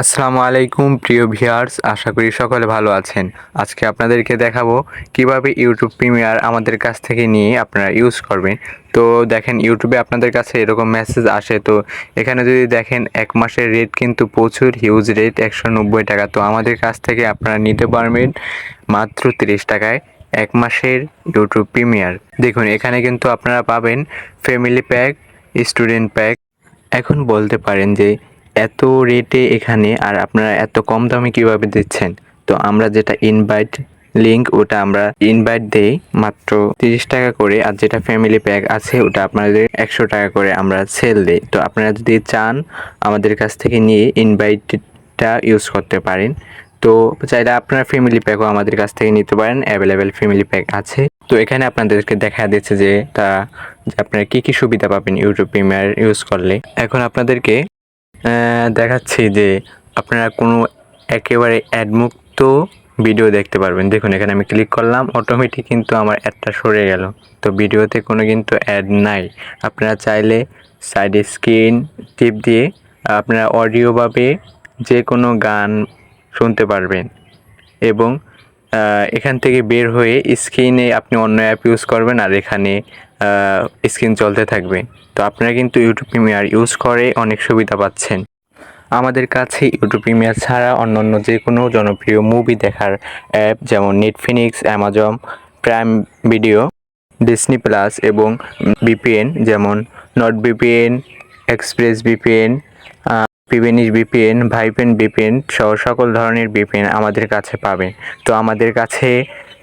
আসসালামু আলাইকুম, প্রিয় ভিউয়ার্স। আশা করি সকলে ভালো আছেন। আজকে আপনাদেরকে দেখাবো কীভাবে ইউটিউব প্রিমিয়ার আমাদের কাছ থেকে নিয়ে আপনারা ইউজ করবেন। তো দেখেন, ইউটিউবে আপনাদের কাছে এরকম মেসেজ আসে। তো এখানে যদি দেখেন, এক মাসের রেট কিন্তু প্রচুর হিউজ রেট একশো নব্বই টাকা। তো আমাদের কাছ থেকে আপনারা নিতে পারবেন মাত্র তিরিশ টাকায় এক মাসের ইউটিউব প্রিমিয়ার। দেখুন, এখানে কিন্তু আপনারা পাবেন ফ্যামিলি প্যাক স্টুডেন্ট প্যাক এখন বলতে পারেন যে এত রেটে এখানে আর আপনারা এত কম দামে কীভাবে দিচ্ছেন? তো আমরা যেটা ইনভাইট লিঙ্ক ওটা আমরা ইনভাইট দেই মাত্র তিরিশ টাকা করে আর যেটা ফ্যামিলি প্যাক আছে, ওটা আপনাদের একশো টাকা করে আমরা সেল দিই। তো আপনারা যদি চান আমাদের কাছ থেকে নিয়ে ইনভাইটটা ইউজ করতে পারেন। তো চাইলে আপনারা ফ্যামিলি প্যাকও আমাদের কাছ থেকে নিতে পারেন অ্যাভেলেবেল ফ্যামিলি প্যাক আছে। তো এখানে আপনাদেরকে দেখা দিচ্ছে যে তা আপনারা কী কী সুবিধা পাবেন ইউটিউব প্রিমিয়ার ইউজ করলে। এখন আপনাদেরকে দেখাচ্ছি যে আপনারা কোনো একেবারে অ্যাডমুক্ত ভিডিও দেখতে পারবেন। দেখুন, এখানে আমি ক্লিক করলাম অটোমেটিক কিন্তু আমার অ্যাডটা সরে গেল। তো ভিডিওতে কোনো কিন্তু অ্যাড নাই। আপনারা চাইলে সাইডে স্ক্রিন টিপ দিয়ে আপনারা অডিওভাবে যে কোনো গান শুনতে পারবেন। এবং এখান থেকে বের হয়ে স্ক্রিনে আপনি অন্য অ্যাপ ইউজ করবেন আর এখানে স্ক্রিন চলতে থাকবে। তো আপনারা কিন্তু ইউটিউব প্রিমিয়ার ইউজ করে অনেক সুবিধা পাচ্ছেন। আমাদের কাছে ইউটিউব প্রিমিয়ার ছাড়া অন্যান্য যে কোনো জনপ্রিয় মুভি দেখার অ্যাপ যেমন Netflix Amazon Prime Video Disney Plus এবং বিপিএন যেমন নট বিপিএন এক্সপ্রেস বিপিএন পিভেনিস বিপিএন ভাইপেন বিপিএন সহ সকল ধরনের বিপিএন আমাদের কাছে পাবেন। তো আমাদের কাছে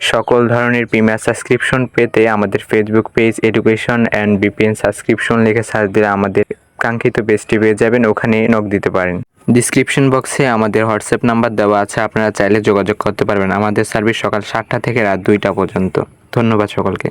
সকল ধরনের প্রিমিয়ার সাবস্ক্রিপশন পেতে আমাদের Facebook page education and VPN subscription লিখে সার্চ দিলে আমাদের কাঙ্ক্ষিত পেজটি পেয়ে যাবেন। ওখানে নক দিতে পারেন। ডিসক্রিপশন বক্সে আমাদের হোয়াটসঅ্যাপ নাম্বার দেওয়া আছে। আপনারা চাইলে যোগাযোগ করতে পারবেন আমাদের সার্ভিস সকাল সাতটা থেকে রাত দুইটা পর্যন্ত। ধন্যবাদ সকলকে।